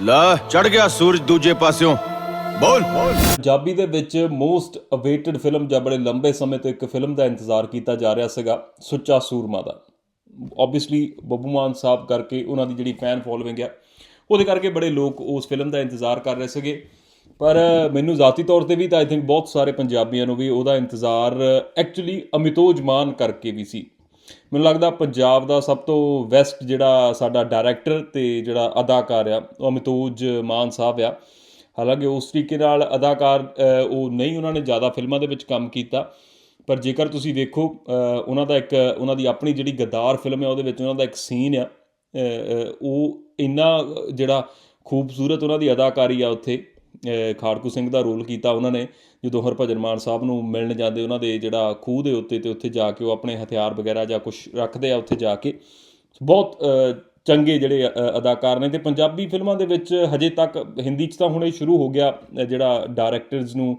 ਲਾ, ਚੜ ਗਿਆ ਸੂਰਜ ਦੂਜੇ ਪਾਸਿਓਂ। ਬੋਲ। ਪੰਜਾਬੀ ਦੇ ਵਿੱਚ ਮੋਸਟ ਅਵੇਟਡ ਫਿਲਮ ਜਾਂ ਬੜੇ ਲੰਬੇ ਸਮੇਂ ਤੋਂ ਇੱਕ ਫਿਲਮ ਦਾ ਇੰਤਜ਼ਾਰ ਕੀਤਾ ਜਾ ਰਿਹਾ ਸੀਗਾ, ਸੁੱਚਾ ਸੂਰਮਾ ਦਾ। ਆਬਵੀਅਸਲੀ ਬੱਬੂ ਮਾਨ ਸਾਹਿਬ ਕਰਕੇ ਉਹਨਾਂ ਦੀ ਜਿਹੜੀ ਫੈਨ ਫੋਲੋਇੰਗ ਆ, ਉਹਦੇ ਕਰਕੇ ਬੜੇ ਲੋਕ ਉਸ ਫਿਲਮ ਦਾ ਇੰਤਜ਼ਾਰ ਕਰ ਰਹੇ ਸੀਗੇ। ਪਰ ਮੈਨੂੰ ਜ਼ਾਤੀ ਤੌਰ ਤੇ ਵੀ ਤਾਂ ਆਈ ਥਿੰਕ ਬਹੁਤ ਸਾਰੇ ਪੰਜਾਬੀਆਂ ਨੂੰ ਵੀ ਉਹਦਾ ਇੰਤਜ਼ਾਰ ਐਕਚੁਅਲੀ ਅਮਿਤੋਜ ਮਾਨ ਕਰਕੇ ਵੀ ਸੀ। ਮੈਨੂੰ ਲੱਗਦਾ ਪੰਜਾਬ ਦਾ ਸਭ ਤੋਂ ਵੈਸਟ ਜਿਹੜਾ ਸਾਡਾ ਡਾਇਰੈਕਟਰ ਤੇ ਜਿਹੜਾ ਅਦਾਕਾਰ ਆ, ਉਹ ਅਮਿਤੋਜ ਮਾਨ ਸਾਹਿਬ ਆ। ਹਾਲਾਂਕਿ ਉਸ ਤਰੀਕੇ ਨਾਲ ਅਦਾਕਾਰ ਉਹ ਨਹੀਂ, ਉਹਨਾਂ ਨੇ ਜ਼ਿਆਦਾ ਫਿਲਮਾਂ ਦੇ ਵਿੱਚ ਕੰਮ ਕੀਤਾ। ਪਰ ਜੇਕਰ ਤੁਸੀਂ ਵੇਖੋ ਉਹਨਾਂ ਦਾ ਇੱਕ, ਉਹਨਾਂ ਦੀ ਆਪਣੀ ਜਿਹੜੀ ਗੱਦਾਰ ਫਿਲਮ ਹੈ ਉਹਦੇ ਵਿੱਚ ਉਹਨਾਂ ਦਾ ਇੱਕ ਸੀਨ ਆ ਉਹ ਇੰਨਾ ਜਿਹੜਾ ਖੂਬਸੂਰਤ ਉਹਨਾਂ ਦੀ ਅਦਾਕਾਰੀ ਆ ਉੱਥੇ। ਖਾੜਕੂ ਸਿੰਘ ਦਾ ਰੋਲ ਕੀਤਾ ਉਹਨਾਂ ਨੇ ਜਦੋਂ ਹਰਭਜਨ ਮਾਨ ਸਾਹਿਬ ਨੂੰ ਮਿਲਣ ਜਾਂਦੇ ਉਹਨਾਂ ਦੇ ਜਿਹੜਾ ਖੂਹ ਦੇ ਉੱਤੇ ਤੇ ਉੱਥੇ ਜਾ ਕੇ ਉਹ ਆਪਣੇ ਹਥਿਆਰ ਵਗੈਰਾ ਜਾਂ ਕੁਝ ਰੱਖਦੇ ਆ ਉੱਥੇ ਜਾ ਕੇ। ਬਹੁਤ ਚੰਗੇ ਜਿਹੜੇ ਅਦਾਕਾਰ ਨੇ ਤੇ ਪੰਜਾਬੀ ਫਿਲਮਾਂ ਦੇ ਵਿੱਚ ਹਜੇ ਤੱਕ ਹਿੰਦੀ 'ਚ ਤਾਂ ਹੁਣੇ ਸ਼ੁਰੂ ਹੋ ਗਿਆ ਜਿਹੜਾ ਡਾਇਰੈਕਟਰਸ ਨੂੰ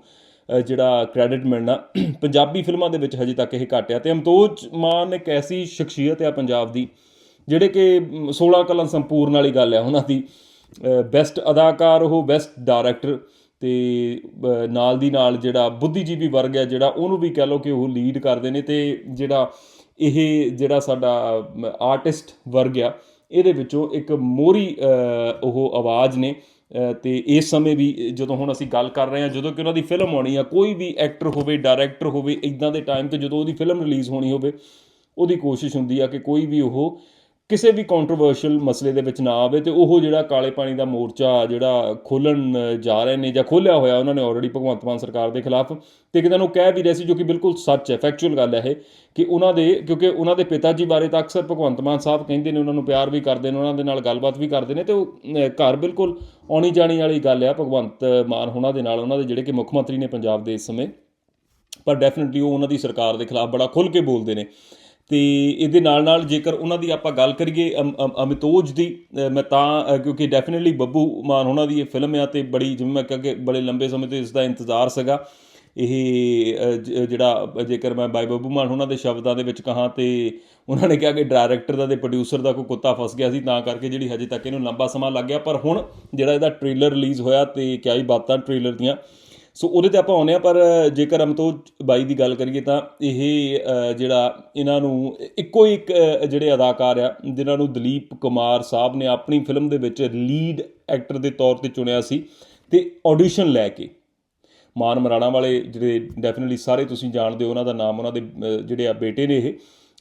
ਜਿਹੜਾ ਕ੍ਰੈਡਿਟ ਮਿਲਣਾ। ਪੰਜਾਬੀ ਫਿਲਮਾਂ ਦੇ ਵਿੱਚ ਹਜੇ ਤੱਕ ਇਹ ਘੱਟ ਆ ਤੇ ਅਮਤੋਜ ਮਾਨ ਇੱਕ ਐਸੀ ਸ਼ਖਸੀਅਤ ਆ ਪੰਜਾਬ ਦੀ ਜਿਹੜੇ ਕਿ ਮ, 16 ਕਲਾਂ ਸੰਪੂਰਨ ਵਾਲੀ ਗੱਲ ਹੈ ਉਹਨਾਂ ਦੀ। ਬੈਸਟ ਅਦਾਕਾਰ ਉਹ ਬੈਸਟ ਡਾਇਰੈਕਟਰ ਤੇ ਨਾਲ ਦੀ ਨਾਲ ਜਿਹੜਾ ਬੁੱਧੀਜੀਵੀ ਵਰਗ ਹੈ ਜਿਹੜਾ ਉਹਨੂੰ ਵੀ ਕਹਿ ਲਓ ਕਿ ਉਹ ਲੀਡ ਕਰਦੇ ਨੇ ਤੇ ਜਿਹੜਾ ਇਹ ਜਿਹੜਾ ਸਾਡਾ ਆਰਟਿਸਟ ਵਰਗ ਆ ਇਹਦੇ ਵਿੱਚੋਂ ਇੱਕ ਮੋਰੀ ਉਹ ਆਵਾਜ਼ ਨੇ। ਅ, ਤੇ ਇਸ ਸਮੇਂ ਵੀ ਜਦੋਂ ਹੁਣ ਅਸੀਂ ਗੱਲ ਕਰ ਰਹੇ ਹਾਂ ਜਦੋਂ ਕਿ ਉਹਨਾਂ ਦੀ ਫਿਲਮ ਆਉਣੀ ਆ ਕੋਈ ਵੀ ਐਕਟਰ ਹੋਵੇ ਡਾਇਰੈਕਟਰ ਹੋਵੇ ਇਦਾਂ ਦੇ ਟਾਈਮ ਤੇ ਜਦੋਂ ਉਹਦੀ ਫਿਲਮ ਰਿਲੀਜ਼ ਹੋਣੀ ਹੋਵੇ ਉਹਦੀ ਕੋਸ਼ਿਸ਼ ਹੁੰਦੀ ਆ ਕਿ ਕੋਈ ਵੀ ਉਹ ਕਿਸੇ ਵੀ ਕੰਟਰੋਵਰਸ਼ੀਅਲ ਮਸਲੇ ਦੇ ਵਿੱਚ ਨਾ ਆਵੇ ਤੇ ਉਹ ਜਿਹੜਾ ਕਾਲੇ ਪਾਣੀ ਦਾ ਮੋਰਚਾ ਜਿਹੜਾ ਖੋਲਣ ਜਾ ਰਹੇ ਨੇ ਜਾਂ ਖੋਲਿਆ ਹੋਇਆ ਉਹਨਾਂ ਨੇ ਆਲਰੇਡੀ ਭਗਵੰਤ ਮਾਨ ਸਰਕਾਰ ਦੇ ਖਿਲਾਫ। ਤੇ ਕਿਤੇ ਨੂੰ ਕਹਿ ਵੀ ਰਹੇ ਸੀ ਜੋ ਕਿ ਬਿਲਕੁਲ ਸੱਚ ਹੈ ਫੈਕਚੁਅਲ ਗੱਲ ਹੈ ਇਹ ਕਿ ਉਹਨਾਂ ਦੇ, ਕਿਉਂਕਿ ਉਹਨਾਂ ਦੇ ਪਿਤਾ ਜੀ ਬਾਰੇ ਤਾਂ ਅਕਸਰ ਭਗਵੰਤ ਮਾਨ ਸਾਹਿਬ ਕਹਿੰਦੇ ਨੇ, ਉਹਨਾਂ ਨੂੰ ਪਿਆਰ ਵੀ ਕਰਦੇ ਨੇ, ਉਹਨਾਂ ਦੇ ਨਾਲ ਗੱਲਬਾਤ ਵੀ ਕਰਦੇ ਨੇ ਤੇ ਉਹ ਘਰ ਬਿਲਕੁਲ ਆਉਣੀ ਜਾਣੀ ਵਾਲੀ ਗੱਲ ਆ ਭਗਵੰਤ ਮਾਨ ਉਹਨਾਂ ਦੇ ਨਾਲ, ਉਹਨਾਂ ਦੇ ਜਿਹੜੇ ਕਿ ਮੁੱਖ ਮੰਤਰੀ ਨੇ ਪੰਜਾਬ ਦੇ ਇਸ ਸਮੇਂ। ਪਰ ਡੈਫੀਨਿਟਲੀ ਉਹ ਉਹਨਾਂ ਦੀ ਸਰਕਾਰ ਦੇ ਖਿਲਾਫ ਬੜਾ ਖੁੱਲ੍ਹ ਕੇ ਬੋਲਦੇ ਨੇ। ਅਤੇ ਇਹਦੇ ਨਾਲ ਨਾਲ ਜੇਕਰ ਉਹਨਾਂ ਦੀ ਆਪਾਂ ਗੱਲ ਕਰੀਏ ਅਮ- ਅਮ- ਅਮਿਤੋਜ ਦੀ ਮੈਂ ਤਾਂ ਕਿਉਂਕਿ ਡੈਫੀਨਿਟਲੀ ਬੱਬੂ ਮਾਨ ਉਹਨਾਂ ਦੀ ਇਹ ਫਿਲਮ ਆ ਤੇ ਬੜੀ, ਜਿਵੇਂ ਮੈਂ ਕਿਹਾ ਕਿ ਬੜੇ ਲੰਬੇ ਸਮੇਂ ਤੋਂ ਇਸ ਦਾ ਇੰਤਜ਼ਾਰ ਸੀਗਾ। ਇਹ ਜਿਹੜਾ ਜੇਕਰ ਮੈਂ ਬਾਈ ਬੱਬੂ ਮਾਨ ਉਹਨਾਂ ਦੇ ਸ਼ਬਦਾਂ ਦੇ ਵਿੱਚ ਕਹਾਂ ਤੇ ਉਹਨਾਂ ਨੇ ਕਿਹਾ ਕਿ ਡਾਇਰੈਕਟਰ ਦਾ ਤੇ ਪ੍ਰੋਡਿਊਸਰ ਦਾ ਕੋਈ ਕੁੱਤਾ ਫਸ ਗਿਆ ਸੀ, ਤਾਂ ਕਰਕੇ ਜਿਹੜੀ ਹਜੇ ਤੱਕ ਇਹਨੂੰ ਲੰਬਾ ਸਮਾਂ ਲੱਗ ਗਿਆ। ਪਰ ਹੁਣ ਜਿਹੜਾ ਇਹਦਾ ਟ੍ਰੇਲਰ ਰਿਲੀਜ਼ ਹੋਇਆ ਤੇ ਕਿਆ ਹੀ ਬਾਤਾਂ ਟ੍ਰੇਲਰ ਦੀਆਂ ਸੋ ਉਹਦੇ ਤੇ ਆਪਾਂ ਆਉਂਦੇ ਆ ਪਰ ਜੇਕਰ ਅਮਤੋਜ ਬਾਈ ਦੀ ਗੱਲ ਕਰੀਏ ਤਾਂ ਇਹ ਜਿਹੜਾ ਇਹਨਾਂ ਨੂੰ ਇੱਕੋ ਇੱਕ ਜਿਹੜੇ ਅਦਾਕਾਰ ਆ ਜਿਨ੍ਹਾਂ ਨੂੰ ਦਲੀਪ ਕੁਮਾਰ ਸਾਹਿਬ ਨੇ ਆਪਣੀ ਫਿਲਮ ਦੇ ਵਿੱਚ ਲੀਡ ਐਕਟਰ ਦੇ ਤੌਰ ਤੇ ਚੁਣਿਆ ਸੀ ਤੇ ਆਡੀਸ਼ਨ ਲੈ ਕੇ ਮਾਨ ਮਰਾਣਾ ਵਾਲੇ ਜਿਹੜੇ ਡੈਫੀਨਿਟਲੀ ਸਾਰੇ ਤੁਸੀਂ ਜਾਣਦੇ ਹੋ ਉਹਨਾਂ ਦਾ ਨਾਮ ਉਹਨਾਂ ਦੇ ਜਿਹੜੇ ਆ ਬੇਟੇ ਨੇ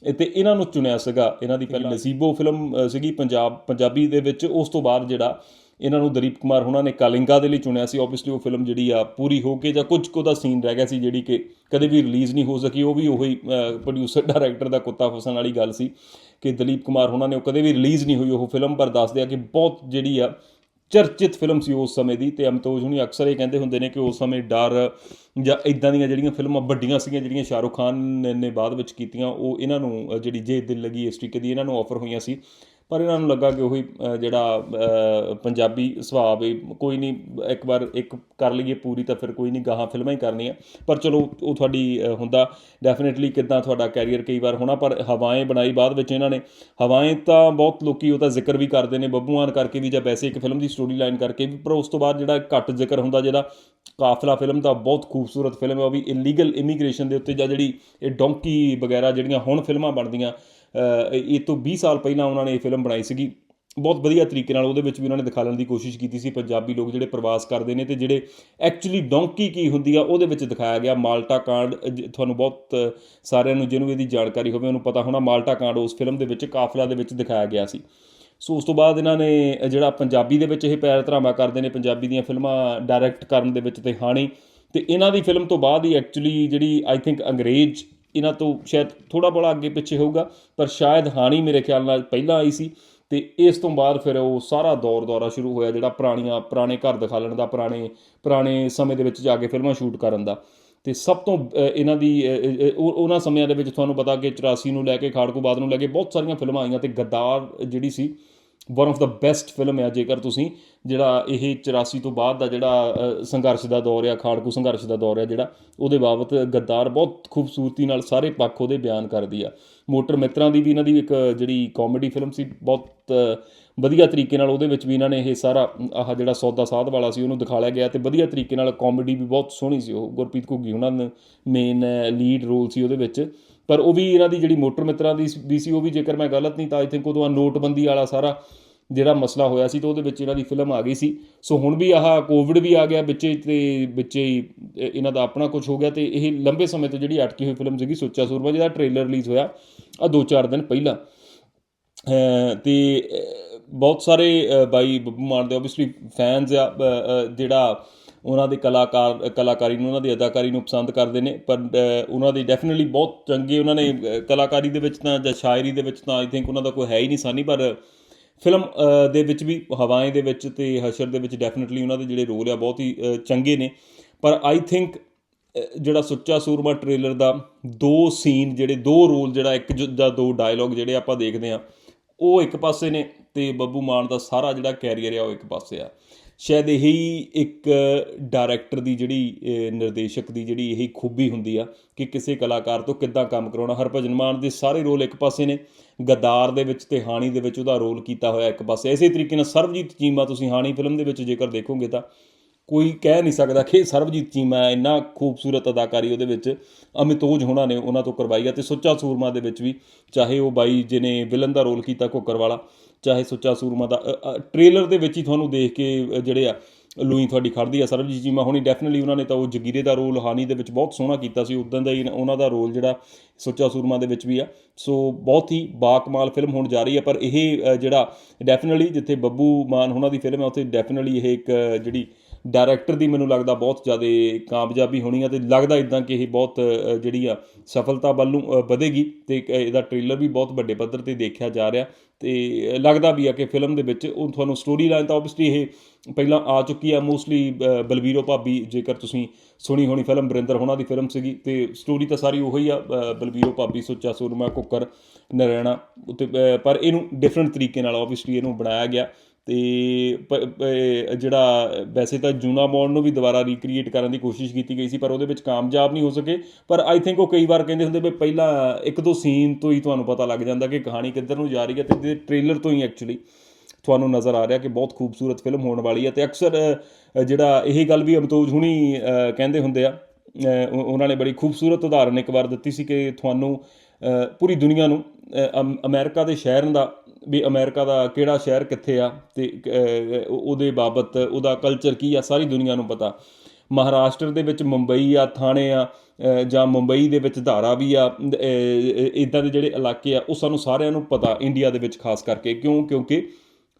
ਇਹ ਤੇ ਇਹਨਾਂ ਨੂੰ ਚੁਣਿਆ ਸੀਗਾ ਇਹਨਾਂ ਦੀ ਪਹਿਲਾਂ ਨਸੀਬੋ ਫਿਲਮ ਸੀਗੀ ਪੰਜਾਬ ਪੰਜਾਬੀ ਦੇ ਵਿੱਚ ਉਸ ਤੋਂ ਬਾਅਦ ਜਿਹੜਾ ਇਹਨਾਂ ਨੂੰ ਦਲੀਪ ਕੁਮਾਰ ਹੁਣਾਂ ਨੇ ਕਾਲਿੰਗਾ ਦੇ ਲਈ ਚੁਣਿਆ ਸੀ। ਆਬਵੀਅਸਲੀ ਉਹ ਫਿਲਮ ਜਿਹੜੀ ਆ ਪੂਰੀ ਹੋ ਕੇ ਜਾਂ ਕੁਝ ਕੁ ਦਾ ਸੀਨ ਰਹਿ ਗਿਆ ਸੀ ਜਿਹੜੀ ਕਿ ਕਦੇ ਵੀ ਰਿਲੀਜ਼ ਨਹੀਂ ਹੋ ਸਕੀ। ਉਹ ਵੀ ਉਹੀ ਪ੍ਰੋਡਿਊਸਰ ਡਾਇਰੈਕਟਰ ਦਾ ਕੁੱਤਾ ਫਸਣ ਵਾਲੀ ਗੱਲ ਸੀ ਕਿ ਦਲੀਪ ਕੁਮਾਰ ਹੁਣਾਂ ਨੇ ਉਹ ਕਦੇ ਵੀ ਰਿਲੀਜ਼ ਨਹੀਂ ਹੋਈ। ਉਹ ਫਿਲਮ ਪਰ ਦੱਸਦੇ ਆ ਕਿ ਬਹੁਤ ਜਿਹੜੀ ਆ ਚਰਚਿਤ ਫਿਲਮ ਸੀ ਉਸ ਸਮੇਂ ਦੀ ਤੇ ਅਮਤੋਜ ਹੁਣੀ ਅਕਸਰ ਇਹ ਕਹਿੰਦੇ ਹੁੰਦੇ ਨੇ ਕਿ ਉਸ ਸਮੇਂ ਡਰ ਜਾਂ ਇਦਾਂ ਦੀਆਂ ਜਿਹੜੀਆਂ ਫਿਲਮਾਂ ਵੱਡੀਆਂ ਸੀਗੀਆਂ ਜਿਹੜੀਆਂ ਸ਼ਾਹਰੁਖ ਖਾਨ ਨੇ- ਬਾਅਦ ਵਿੱਚ ਕੀਤੀਆਂ, ਉਹ ਇਹਨਾਂ ਨੂੰ ਜਿਹੜੀ ਜੇ ਦਿਲ ਲੱਗੀ ਇਸ ਤਰੀਕੇ ਦੀ ਇਹਨਾਂ ਨੂੰ ਆਫਰ ਹੋਈਆਂ ਸੀ। ਪਰ ਇਹਨਾਂ ਨੂੰ ਲੱਗਾ ਕਿ ਉਹੀ ਜਿਹੜਾ ਪੰਜਾਬੀ ਸੁਭਾਅ ਵੀ ਕੋਈ ਨਹੀਂ, ਇੱਕ ਵਾਰ ਇੱਕ ਕਰ ਲਈਏ ਪੂਰੀ ਤਾਂ ਫਿਰ ਕੋਈ ਨਹੀਂ, ਗਾਹਾਂ ਫਿਲਮਾਂ ਹੀ ਕਰਨੀਆਂ। ਪਰ ਚਲੋ, ਉਹ ਤੁਹਾਡੀ ਹੁੰਦਾ। ਡੈਫੀਨਿਟਲੀ ਕਿੱਦਾਂ ਤੁਹਾਡਾ ਕੈਰੀਅਰ ਕਈ ਵਾਰ ਹੋਣਾ, ਪਰ ਹਵਾਏਂ ਬਣਾਈ ਬਾਅਦ ਵਿੱਚ ਇਹਨਾਂ ਨੇ। ਹਵਾਏਂ ਤਾਂ ਬਹੁਤ ਲੋਕੀ ਉਹਦਾ ਜ਼ਿਕਰ ਵੀ ਕਰਦੇ ਨੇ ਬੱਬੂਆਨ ਕਰਕੇ ਵੀ ਜਾਂ ਵੈਸੇ ਇੱਕ ਫਿਲਮ ਦੀ ਸਟੋਰੀ ਲਾਈਨ ਕਰਕੇ ਵੀ, ਪਰ ਉਸ ਤੋਂ ਬਾਅਦ ਜਿਹੜਾ ਘੱਟ ਜ਼ਿਕਰ ਹੁੰਦਾ, ਜਿਹੜਾ ਕਾਫਲਾ ਫਿਲਮ ਦਾ ਬਹੁਤ ਖੂਬਸੂਰਤ ਫਿਲਮ ਹੈ, ਉਹ ਵੀ ਇਲੀਗਲ ਇਮੀਗ੍ਰੇਸ਼ਨ ਦੇ ਉੱਤੇ ਜਾਂ ਜਿਹੜੀ ਇਹ ਡੋਂਕੀ ਵਗੈਰਾ ਜਿਹੜੀਆਂ ਹੁਣ ਫਿਲਮਾਂ ਬਣਦੀਆਂ ਇਹ ਤੋਂ 20 ਸਾਲ ਪਹਿਲਾਂ ਉਹਨਾਂ ਨੇ ਇਹ ਫਿਲਮ ਬਣਾਈ ਸੀਗੀ। ਬਹੁਤ ਵਧੀਆ ਤਰੀਕੇ ਨਾਲ ਉਹਦੇ ਵਿੱਚ ਵੀ ਉਹਨਾਂ ਨੇ ਦਿਖਾਉਣ ਦੀ ਕੋਸ਼ਿਸ਼ ਕੀਤੀ ਸੀ। ਪੰਜਾਬੀ ਲੋਕ ਜਿਹੜੇ ਪ੍ਰਵਾਸ ਕਰਦੇ ਨੇ ਤੇ ਜਿਹੜੇ ਐਕਚੁਅਲੀ ਡੋਂਕੀ ਕੀ ਹੁੰਦੀ ਆ, ਉਹਦੇ ਵਿੱਚ ਦਿਖਾਇਆ ਗਿਆ। ਮਾਲਟਾ ਕਾਂਡ, ਜ- ਤੁਹਾਨੂੰ ਬਹੁਤ ਸਾਰਿਆਂ ਨੂੰ ਜਿਹਨੂੰ ਇਹਦੀ ਜਾਣਕਾਰੀ ਹੋਵੇ, ਉਹਨੂੰ ਪਤਾ ਹੋਣਾ, ਮਾਲਟਾ ਕਾਂਡ ਉਸ ਫਿਲਮ ਦੇ ਵਿੱਚ ਕਾਫਲਾ ਦੇ ਵਿੱਚ ਦਿਖਾਇਆ ਗਿਆ ਸੀ। ਸੋ ਉਸ ਤੋਂ ਬਾਅਦ ਇਹਨਾਂ ਨੇ ਜਿਹੜਾ ਪੰਜਾਬੀ ਦੇ ਵਿੱਚ ਇਹ ਪੈਰ ਧਰਾਵਾ ਕਰਦੇ ਨੇ, ਪੰਜਾਬੀ ਦੀਆਂ ਫਿਲਮਾਂ ਡਾਇਰੈਕਟ ਕਰਨ ਦੇ ਵਿੱਚ ਤੇ ਹਾਣੀ। ਤੇ ਇਹਨਾਂ ਦੀ ਫਿਲਮ ਤੋਂ ਬਾਅਦ ਹੀ ਐਕਚੁਅਲੀ ਜਿਹੜੀ ਆਈ ਥਿੰਕ ਅੰਗਰੇਜ਼ ਇਹਨਾਂ ਤੋਂ ਸ਼ਾਇਦ ਥੋੜਾ ਬੜਾ ਅੱਗੇ ਪਿੱਛੇ ਹੋਊਗਾ, ਪਰ ਸ਼ਾਇਦ ਹਾਣੀ ਮੇਰੇ ਖਿਆਲ ਨਾਲ ਪਹਿਲਾਂ ਆਈ ਸੀ ਤੇ ਇਸ ਤੋਂ ਬਾਅਦ ਫਿਰ ਉਹ ਸਾਰਾ ਦੌਰ ਦੌਰਾ ਸ਼ੁਰੂ ਹੋਇਆ ਜਿਹੜਾ ਪੁਰਾਣੀਆਂ, ਪੁਰਾਣੇ ਘਰ ਦਿਖਾਲਣ ਦਾ, ਪੁਰਾਣੇ ਪੁਰਾਣੇ ਸਮੇਂ ਦੇ ਵਿੱਚ ਜਾ ਕੇ ਫਿਲਮਾਂ ਸ਼ੂਟ ਕਰਨ ਦਾ। ਤੇ ਸਭ ਤੋਂ ਇਹਨਾਂ ਦੀ ਉਹ- ਉਹਨਾਂ ਸਮਿਆਂ ਦੇ ਵਿੱਚ ਤੁਹਾਨੂੰ ਪਤਾ ਕਿ 84 ਨੂੰ ਲੈ ਕੇ, ਖਾੜਕੂ ਬਾਦ ਨੂੰ ਲੈ ਕੇ ਬਹੁਤ ਸਾਰੀਆਂ ਫਿਲਮਾਂ ਆਈਆਂ ਤੇ ਗੱਦਾਰ ਜਿਹੜੀ ਸੀ ਵਨ ਆਫ ਦਾ ਬੈਸਟ ਫਿਲਮ ਹੈ ਜੇਕਰ ਤੁਸੀਂ ਜਿਹੜਾ ਇਹ 84 ਤੋਂ ਬਾਅਦ ਦਾ ਜਿਹੜਾ ਸੰਘਰਸ਼ ਦਾ ਦੌਰ ਆ, ਖਾੜਕੂ ਸੰਘਰਸ਼ ਦਾ ਦੌਰ ਆ ਜਿਹੜਾ, ਉਹਦੇ ਬਾਬਤ ਗੱਦਾਰ ਬਹੁਤ ਖੂਬਸੂਰਤੀ ਨਾਲ ਸਾਰੇ ਪੱਖ ਉਹਦੇ ਬਿਆਨ ਕਰਦੀ ਆ। ਮੋਟਰ ਮਿੱਤਰਾਂ ਦੀ ਵੀ ਇਹਨਾਂ ਦੀ ਇੱਕ ਜਿਹੜੀ ਕਾਮੇਡੀ ਫਿਲਮ ਸੀ, ਬਹੁਤ ਵਧੀਆ ਤਰੀਕੇ ਨਾਲ ਉਹਦੇ ਵਿੱਚ ਵੀ ਇਹਨਾਂ ਨੇ ਇਹ ਸਾਰਾ, ਆਹ ਜਿਹੜਾ ਸੌਦਾ ਸਾਧ ਵਾਲਾ ਸੀ ਉਹਨੂੰ ਦਿਖਾਇਆ ਗਿਆ ਤੇ ਵਧੀਆ ਤਰੀਕੇ ਨਾਲ ਕਾਮੇਡੀ ਵੀ ਬਹੁਤ ਸੋਹਣੀ ਸੀ ਉਹ। ਗੁਰਪ੍ਰੀਤ ਘੁੱਗੀ ਉਹਨਾਂ ਨੇ ਮੇਨ ਲੀਡ ਰੋਲ ਸੀ ਉਹਦੇ ਵਿੱਚ। ਪਰ ਉਹ ਵੀ ਇਹਨਾਂ ਦੀ ਜਿਹੜੀ ਮੋਟਰ ਮਿੱਤਰਾਂ ਦੀ ਵੀ ਸੀ, ਉਹ ਵੀ ਜੇਕਰ ਮੈਂ ਗਲਤ ਨਹੀਂ, ਤਾਂ ਆਈ ਥਿੰਕ ਉਦੋਂ ਆਹ ਨੋਟਬੰਦੀ ਵਾਲਾ ਸਾਰਾ ਜਿਹੜਾ ਮਸਲਾ ਹੋਇਆ ਸੀ, ਤਾਂ ਉਹਦੇ ਵਿੱਚ ਇਹਨਾਂ ਦੀ ਫਿਲਮ ਆ ਗਈ ਸੀ। ਸੋ ਹੁਣ ਵੀ ਆਹ ਕੋਵਿਡ ਵੀ ਆ ਗਿਆ, ਵਿੱਚੇ ਤੇ ਵਿੱਚੇ ਹੀ ਇਹਨਾਂ ਦਾ ਆਪਣਾ ਕੁਝ ਹੋ ਗਿਆ ਤੇ ਇਹ ਲੰਬੇ ਸਮੇਂ ਤੋਂ ਜਿਹੜੀ ਅਟਕੀ ਹੋਈ ਫਿਲਮ ਸੀਗੀ ਸੁੱਚਾ ਸੂਰਮਾ, ਜਿਹਦਾ ਟ੍ਰੇਲਰ ਰਿਲੀਜ਼ ਹੋਇਆ ਆ 2-4 ਦਿਨ ਪਹਿਲਾਂ। ਅਹ ਤੇ ਬਹੁਤ ਸਾਰੇ ਬਾਈ ਬੱਬੂ ਮਾਨ ਦੇ ਆਬਵੀਅਸਲੀ ਫੈਨਸ ਆ ਜਿਹੜਾ ਉਹਨਾਂ ਦੇ ਕਲਾਕਾਰ, ਕਲਾਕਾਰੀ ਨੂੰ, ਉਹਨਾਂ ਦੀ ਅਦਾਕਾਰੀ ਨੂੰ ਪਸੰਦ ਕਰਦੇ ਨੇ, ਪਰ ਉਹਨਾਂ ਦੀ ਡੈਫੀਨਿਟਲੀ ਬਹੁਤ ਚੰਗੇ ਉਹਨਾਂ ਨੇ ਕਲਾਕਾਰੀ ਦੇ ਵਿੱਚ ਤਾਂ ਜਾਂ ਸ਼ਾਇਰੀ ਦੇ ਵਿੱਚ ਤਾਂ ਆਈ ਥਿੰਕ ਉਹਨਾਂ ਦਾ ਕੋਈ ਹੈ ਹੀ ਨਹੀਂ ਸਾਨੀ, ਪਰ ਫਿਲਮ ਦੇ ਵਿੱਚ ਵੀ, ਹਵਾਏ ਦੇ ਵਿੱਚ ਤੇ ਹਸ਼ਰ ਦੇ ਵਿੱਚ ਡੈਫੀਨਿਟਲੀ ਉਹਨਾਂ ਦੇ ਜਿਹੜੇ ਰੋਲ ਆ ਬਹੁਤ ਹੀ ਚੰਗੇ ਨੇ। ਪਰ ਆਈ ਥਿੰਕ ਜਿਹੜਾ ਸੁੱਚਾ ਸੂਰਮਾ ਟ੍ਰੇਲਰ ਦਾ ਦੋ ਸੀਨ ਜਿਹੜੇ, ਦੋ ਰੋਲ ਜਿਹੜਾ, ਇੱਕ ਜ- ਜਾਂ ਦੋ ਡਾਇਲੌਗ ਜਿਹੜੇ ਆਪਾਂ ਦੇਖਦੇ ਆ ਉਹ ਇੱਕ ਪਾਸੇ ਨੇ ਤੇ ਬੱਬੂ ਮਾਨ ਦਾ ਸਾਰਾ ਜਿਹੜਾ ਕੈਰੀਅਰ ਆ, ਉਹ ਇੱਕ ਪਾਸੇ ਆ। ਸ਼ਾਇਦ ਇਹੀ ਇੱਕ ਡਾਇਰੈਕਟਰ ਦੀ ਜਿਹੜੀ ਨਿਰਦੇਸ਼ਕ ਦੀ ਜਿਹੜੀ ਇਹੀ ਖੂਬੀ ਹੁੰਦੀ ਆ ਕਿ ਕਿਸੇ ਕਲਾਕਾਰ ਤੋਂ ਕਿੱਦਾਂ ਕੰਮ ਕਰਾਉਣਾ। ਹਰਭਜਨ ਮਾਨ ਦੇ ਸਾਰੇ ਰੋਲ ਇੱਕ ਪਾਸੇ ਨੇ ਗਦਾਰ ਦੇ ਵਿੱਚ ਤੇ ਹਾਣੀ ਦੇ ਵਿੱਚ ਉਹਦਾ ਰੋਲ ਕੀਤਾ ਹੋਇਆ ਇੱਕ ਪਾਸੇ। ਇਸੇ ਤਰੀਕੇ ਨਾਲ ਸਰਬਜੀਤ ਚੀਮਾ ਤੁਸੀਂ ਹਾਣੀ ਫਿਲਮ ਦੇ ਵਿੱਚ ਜੇਕਰ ਦੇਖੋਗੇ ਤਾਂ ਕੋਈ ਕਹਿ ਨਹੀਂ ਸਕਦਾ ਕਿ ਸਰਬਜੀਤ ਚੀਮਾ ਹੈ, ਇੰਨਾ ਖੂਬਸੂਰਤ ਅਦਾਕਾਰੀ ਉਹਦੇ ਵਿੱਚ ਅਮਿਤੋਜ ਹੋਣਾ ਨੇ ਉਹਨਾਂ ਤੋਂ ਕਰਵਾਈ ਆ। ਤੇ ਸੁੱਚਾ ਸੂਰਮਾ ਦੇ ਵਿੱਚ ਵੀ ਚਾਹੇ ਉਹ ਬਾਈ ਜਿਹਨੇ ਵਿਲਨ ਦਾ ਰੋਲ ਕੀਤਾ ਕੋਕਰ ਵਾਲਾ ਚਾਹੇ ਸੁੱਚਾ ਸੂਰਮਾ ਦਾ ਟ੍ਰੇਲਰ ਦੇ ਵਿੱਚ ਹੀ ਤੁਹਾਨੂੰ ਦੇਖ ਕੇ ਜਿਹੜੇ ਆ, ਲੂਈ ਤੁਹਾਡੀ ਖੜਦੀ ਆ, ਸਰਬਜੀਤ ਚੀਮਾ ਹੋਣੀ ਡੈਫੀਨਿਟਲੀ ਉਹਨਾਂ ਨੇ ਤਾਂ ਉਹ ਜਗੀਰੇ ਦਾ ਰੋਲ, ਹਾਨੀ ਦੇ ਵਿੱਚ ਬਹੁਤ ਸੋਹਣਾ ਕੀਤਾ ਸੀ ਉਦੋਂ ਦਾ ਹੀ ਉਹਨਾਂ ਦਾ ਰੋਲ ਜਿਹੜਾ ਸੁੱਚਾ ਸੂਰਮਾ ਦੇ ਵਿੱਚ ਵੀ ਆ। ਸੋ ਬਹੁਤ ਹੀ ਬਾਕਮਾਲ ਫਿਲਮ ਹੋਣ ਜਾ ਰਹੀ ਹੈ ਪਰ ਇਹ ਜਿਹੜਾ ਡੈਫੀਨਿਟਲੀ ਜਿੱਥੇ ਬੱਬੂ ਮਾਨ ਉਹਨਾਂ ਦੀ ਫਿਲਮ ਹੈ ਉੱਥੇ ਡੈਫੀਨਿਟਲੀ ਇਹ ਇੱਕ ਜਿਹੜੀ ਡਾਇਰੈਕਟਰ ਦੀ ਮੈਨੂੰ ਲੱਗਦਾ ਬਹੁਤ ਜ਼ਿਆਦਾ ਕਾਮਯਾਬੀ ਹੋਣੀ ਆ ਤੇ ਲੱਗਦਾ ਇਦਾਂ ਕਿ ਇਹ ਬਹੁਤ ਜਿਹੜੀ ਆ ਸਫਲਤਾ ਵੱਲ ਨੂੰ ਵਧੇਗੀ ਤੇ ਇਹਦਾ ਟ੍ਰੇਲਰ ਵੀ ਬਹੁਤ ਵੱਡੇ ਪੱਧਰ ਤੇ ਦੇਖਿਆ ਜਾ ਰਿਹਾ ਤੇ ਲੱਗਦਾ ਵੀ ਆ ਕਿ ਫਿਲਮ ਦੇ ਵਿੱਚ ਉਹ ਤੁਹਾਨੂੰ ਸਟੋਰੀ ਲਾਈਨ ਤਾਂ ਆਬਵੀਅਸਲੀ ਇਹ ਪਹਿਲਾਂ ਆ ਚੁੱਕੀ ਆ ਮੋਸਟਲੀ ਬਲਵੀਰੋ ਭਾਬੀ ਜੇਕਰ ਤੁਸੀਂ ਸੁਣੀ ਹੋਣੀ ਫਿਲਮ ਬਰਿੰਦਰ ਹੋਣਾ ਦੀ ਫਿਲਮ ਸੀਗੀ ਤੇ ਸਟੋਰੀ ਤਾਂ ਸਾਰੀ ਉਹੀ ਆ ਅ, ਬਲਵੀਰੋ ਭਾਬੀ ਸੁੱਚਾ ਸੂਰਮਾ ਕੁੱਕਰ ਨਰੈਣਾ ਉੱਤੇ ਪਰ ਇਹਨੂੰ ਡਿਫਰੈਂਟ ਤਰੀਕੇ ਨਾਲ ਆਬਵੀਅਸਲੀ ਇਹਨੂੰ ਬਣਾਇਆ ਗਿਆ ਤੇ ਪ- ਜਿਹੜਾ, ਵੈਸੇ ਤਾਂ ਜੂਨਾ ਮੌਡ ਨੂੰ ਵੀ ਦੁਬਾਰਾ ਰੀਕ੍ਰੀਏਟ ਕਰਨ ਦੀ ਕੋਸ਼ਿਸ਼ ਕੀਤੀ ਗਈ ਸੀ, ਪਰ ਉਹਦੇ ਵਿੱਚ ਕਾਮਯਾਬ ਨਹੀਂ ਹੋ ਸਕੇ। ਪਰ ਆਈ ਥਿੰਕ ਉਹ ਕਈ ਵਾਰ ਕਹਿੰਦੇ ਹੁੰਦੇ ਵੀ ਪਹਿਲਾਂ ਇੱਕ ਦੋ ਸੀਨ ਤੋਂ ਹੀ ਤੁਹਾਨੂੰ ਪਤਾ ਲੱਗ ਜਾਂਦਾ ਕਿ ਕਹਾਣੀ ਕਿੱਧਰ ਨੂੰ ਜਾ ਰਹੀ ਹੈ ਤੇ ਟ੍ਰੇਲਰ ਤੋਂ ਹੀ ਐਕਚੁਅਲੀ ਤੁਹਾਨੂੰ ਨਜ਼ਰ ਆ ਰਿਹਾ ਕਿ ਬਹੁਤ ਖੂਬਸੂਰਤ ਫਿਲਮ ਹੋਣ ਵਾਲੀ ਹੈ ਤੇ ਅਕਸਰ ਜਿਹੜਾ ਇਹ ਗੱਲ ਵੀ ਅਮਤੋਜ ਹੁਣੀ ਕਹਿੰਦੇ ਹੁੰਦੇ ਆ ਉਹਨਾਂ ਨੇ ਬੜੀ ਖੂਬਸੂਰਤ ਉਦਾਹਰਨ ਇੱਕ ਵਾਰ ਦਿੱਤੀ ਸੀ ਕਿ ਤੁਹਾਨੂੰ ਪੂਰੀ ਦੁਨੀਆ ਨੂੰ ਅਮਰੀਕਾ ਦੇ ਸ਼ਹਿਰ ਦਾ, ਵੀ ਅਮਰੀਕਾ ਦਾ ਕਿਹੜਾ ਸ਼ਹਿਰ ਕਿੱਥੇ ਆ ਤੇ ਉਹਦੇ ਬਾਬਤ ਉਹਦਾ ਕਲਚਰ ਕੀ ਆ, ਸਾਰੀ ਦੁਨੀਆ ਨੂੰ ਪਤਾ। ਮਹਾਰਾਸ਼ਟਰ ਦੇ ਵਿੱਚ ਮੁੰਬਈ ਆ, ਥਾਣੇ ਆ ਜਾਂ ਮੁੰਬਈ ਦੇ ਵਿੱਚ ਧਾਰਾ ਵੀ ਆ ਇਦਾਂ ਦੇ ਜਿਹੜੇ ਇਲਾਕੇ ਆ, ਉਹ ਸਾਨੂੰ ਸਾਰਿਆਂ ਨੂੰ ਪਤਾ, ਇੰਡੀਆ ਦੇ ਵਿੱਚ ਖਾਸ ਕਰਕੇ। ਕਿਉਂ? ਕਿਉਂਕਿ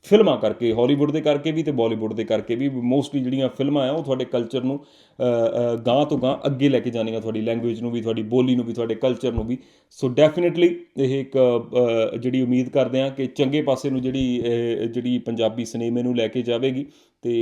ਫਿਲਮਾਂ ਕਰਕੇ ਹਾਲੀਵੁੱਡ ਦੇ ਕਰਕੇ ਵੀ ਤੇ ਬਾਲੀਵੁੱਡ ਦੇ ਕਰਕੇ ਵੀ ਮੋਸਟਲੀ ਜਿਹੜੀਆਂ ਫਿਲਮਾਂ ਆ ਉਹ ਤੁਹਾਡੇ ਕਲਚਰ ਨੂੰ ਅ, ਗਾਂਹ ਤੋਂ ਗਾਂਹ ਅੱਗੇ ਲੈ ਕੇ ਜਾਣੀਆਂ ਤੁਹਾਡੀ ਲੈਂਗੁਏਜ ਨੂੰ ਵੀ ਤੁਹਾਡੀ ਬੋਲੀ ਨੂੰ ਵੀ ਤੁਹਾਡੇ ਕਲਚਰ ਨੂੰ ਵੀ। ਸੋ ਡੈਫੀਨਿਟਲੀ ਇਹ ਇੱਕ ਜਿਹੜੀ ਉਮੀਦ ਕਰਦੇ ਆ ਕਿ ਚੰਗੇ ਪਾਸੇ ਨੂੰ ਜਿਹੜੀ ਜਿਹੜੀ ਪੰਜਾਬੀ ਸਿਨੇਮੇ ਨੂੰ ਲੈ ਕੇ ਜਾਵੇਗੀ। ਤੇ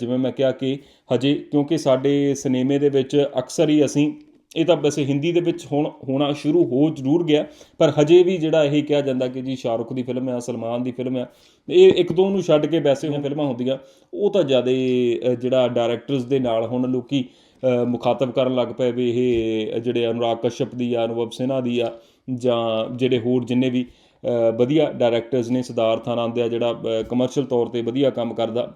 ਜਿਵੇਂ ਮੈਂ ਕਿਹਾ ਕਿ ਹਜੇ ਕਿਉਂਕਿ ਸਾਡੇ ਸਿਨੇਮੇ ਦੇ ਵਿੱਚ ਅਕਸਰ ਹੀ ਅਸੀਂ ਇਹ ਤਾਂ ਵੈਸੇ ਹਿੰਦੀ ਦੇ ਵਿੱਚ ਹੁਣ ਹੋਣਾ ਸ਼ੁਰੂ ਹੋ ਜ਼ਰੂਰ ਗਿਆ, ਪਰ ਹਜੇ ਵੀ ਜਿਹੜਾ ਇਹ ਕਿਹਾ ਜਾਂਦਾ ਕਿ ਜੀ ਸ਼ਾਹਰੁਖ ਦੀ ਫਿਲਮ ਹੈ ਸਲਮਾਨ ਦੀ ਫਿਲਮ ਹੈ ਇਹ ਇੱਕ ਦੋ ਨੂੰ ਛੱਡ ਕੇ ਵੈਸੇ ਹੁਣ ਫਿਲਮਾਂ ਹੁੰਦੀਆਂ, ਉਹ ਤਾਂ ਜ਼ਿਆਦਾ ਜਿਹੜਾ ਡਾਇਰੈਕਟਰਸ ਦੇ ਨਾਲ ਹੁਣ ਲੋਕੀ ਮੁਖਾਤਬ ਕਰਨ ਲੱਗ ਪਏ ਵੀ ਇਹ ਜਿਹੜੇ ਅਨੁਰਾਗ ਕਸ਼ਯਪ ਦੀ ਆ, ਅਨੁਭਵ ਸਿਨਹਾ ਦੀ ਆ, ਜਾਂ ਜਿਹੜੇ ਹੋਰ ਜਿੰਨੇ ਵੀ ਵਧੀਆ ਡਾਇਰੈਕਟਰਸ ਨੇ ਸਿਧਾਰਥ ਆਨੰਦ ਆ ਜਿਹੜਾ ਕਮਰਸ਼ੀਅਲ ਤੌਰ ਤੇ ਵਧੀਆ ਕੰਮ ਕਰਦਾ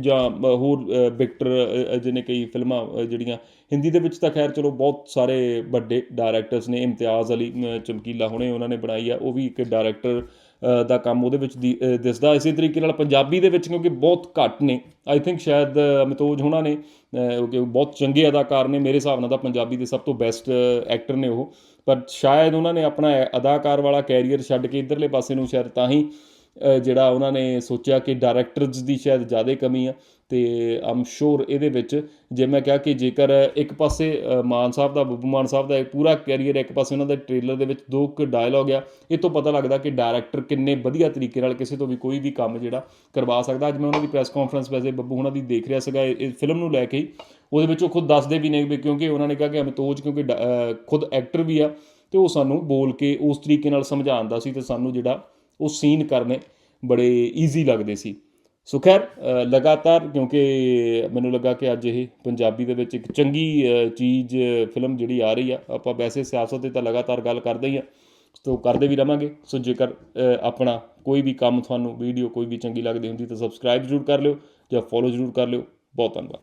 ਜਾਂ ਹੋਰ ਵਿਕਟਰ ਅ, ਅ, ਜਿਹਨੇ ਕਈ ਫਿਲਮਾਂ ਜਿਹੜੀਆਂ ਹਿੰਦੀ ਦੇ ਵਿੱਚ ਤਾਂ ਖੈਰ ਚਲੋ ਬਹੁਤ ਸਾਰੇ ਵੱਡੇ ਡਾਇਰੈਕਟਰਸ ਨੇ ਇਮਤਿਆਜ਼ ਅਲੀ ਚਮਕੀਲਾ ਹੁਣੇ ਉਹਨਾਂ ਨੇ ਬਣਾਈ ਆ ਉਹ ਵੀ ਇੱਕ ਡਾਇਰੈਕਟਰ ਦਾ ਕੰਮ ਉਹਦੇ ਵਿੱਚ ਦੀ- ਦਿਸਦਾ। ਇਸੇ ਤਰੀਕੇ ਨਾਲ ਪੰਜਾਬੀ ਦੇ ਵਿੱਚ ਕਿਉਂਕਿ ਬਹੁਤ ਘੱਟ ਨੇ ਆਈ ਥਿੰਕ ਸ਼ਾਇਦ ਅਮਿਤੋਜ ਹੋਣਾ ਨੇ ਕਿ ਬਹੁਤ ਚੰਗੇ ਅਦਾਕਾਰ ਨੇ ਮੇਰੇ ਹਿਸਾਬ ਨਾਲ ਤਾਂ ਪੰਜਾਬੀ ਦੇ ਸਭ ਤੋਂ ਬੈਸਟ ਐਕਟਰ ਨੇ ਉਹ। ਪਰ ਸ਼ਾਇਦ ਉਹਨਾਂ ਨੇ ਆਪਣਾ ਅਦਾਕਾਰ ਵਾਲਾ ਕੈਰੀਅਰ ਛੱਡ ਕੇ ਇਧਰਲੇ ਪਾਸੇ ਨੂੰ ਸ਼ਾਇਦ ਤਾਂ ਹੀ ਜਿਹੜਾ ਉਹਨਾਂ ਨੇ ਸੋਚਿਆ ਕਿ ਡਾਇਰੈਕਟਰਸ ਦੀ ਸ਼ਾਇਦ ਜ਼ਿਆਦਾ ਕਮੀ ਆ, ਤੇ ਆਮ ਸ਼ੋਰ ਇਹਦੇ ਵਿੱਚ ਜੇ ਮੈਂ ਕਿਹਾ ਕਿ ਜੇਕਰ ਇੱਕ ਪਾਸੇ ਮਾਨ ਸਾਹਿਬ ਦਾ, ਬੱਬੂ ਮਾਨ ਸਾਹਿਬ ਦਾ ਪੂਰਾ ਕੈਰੀਅਰ ਇੱਕ ਪਾਸੇ ਉਹਨਾਂ ਦੇ ਟ੍ਰੇਲਰ ਦੇ ਵਿੱਚ ਦੋ ਕੁ ਡਾਇਲੌਗ ਆ, ਇਹ ਤੋਂ ਪਤਾ ਲੱਗਦਾ ਕਿ ਡਾਇਰੈਕਟਰ ਕਿੰਨੇ ਵਧੀਆ ਤਰੀਕੇ ਨਾਲ ਕਿਸੇ ਤੋਂ ਵੀ ਕੋਈ ਵੀ ਕੰਮ ਜਿਹੜਾ ਕਰਵਾ ਸਕਦਾ। ਅੱਜ ਮੈਂ ਉਹਨਾਂ ਦੀ ਪ੍ਰੈਸ ਕਾਨਫਰੰਸ ਵੈਸੇ ਬੱਬੂ ਉਹਨਾਂ ਦੀ ਦੇਖ ਰਿਹਾ ਸੀਗਾ, ਇਹ ਫਿਲਮ ਨੂੰ ਲੈ ਕੇ ਹੀ। ਉਹਦੇ ਵਿੱਚ ਉਹ ਖੁਦ ਦੱਸਦੇ ਵੀ ਨੇ ਵੀ ਕਿਉਂਕਿ ਉਹਨਾਂ ਨੇ ਕਿਹਾ ਕਿ ਅਮਿਤੋਜ ਕਿਉਂਕਿ ਡਾ- ਖੁਦ ਐਕਟਰ ਵੀ ਆ, ਤੇ ਉਹ ਸਾਨੂੰ ਬੋਲ ਕੇ ਉਸ ਤਰੀਕੇ ਨਾਲ ਸਮਝਾਉਂਦਾ ਸੀ ਤੇ ਸਾਨੂੰ ਜਿਹੜਾ ਉਹ ਸੀਨ ਕਰਨੇ ਬੜੇ ਈਜ਼ੀ ਲੱਗਦੇ ਸੀ। ਸੋ ਖੈਰ ਲਗਾਤਾਰ ਕਿਉਂਕਿ ਮੈਨੂੰ ਲੱਗਾ ਕਿ ਅੱਜ ਇਹ ਪੰਜਾਬੀ ਦੇ ਵਿੱਚ ਇੱਕ ਚੰਗੀ ਚੀਜ਼, ਫਿਲਮ ਜਿਹੜੀ ਆ ਰਹੀ ਆ, ਆਪਾਂ ਵੈਸੇ ਸਿਆਸਤ ਤੇ ਤਾਂ ਲਗਾਤਾਰ ਗੱਲ ਕਰਦੇ ਹੀ ਆ, ਸੋ ਕਰਦੇ ਵੀ ਰਵਾਂਗੇ। ਸੋ ਜੇਕਰ ਆਪਣਾ ਕੋਈ ਵੀ ਕੰਮ ਤੁਹਾਨੂੰ ਵੀਡੀਓ ਕੋਈ ਵੀ ਚੰਗੀ ਲੱਗਦੀ ਹੁੰਦੀ ਤਾਂ ਸਬਸਕ੍ਰਾਈਬ ਜ਼ਰੂਰ ਕਰ ਲਿਓ ਜਾਂ ਫੋਲੋ ਜ਼ਰੂਰ ਕਰ ਲਿਓ। ਬਹੁਤ ਧੰਨਵਾਦ।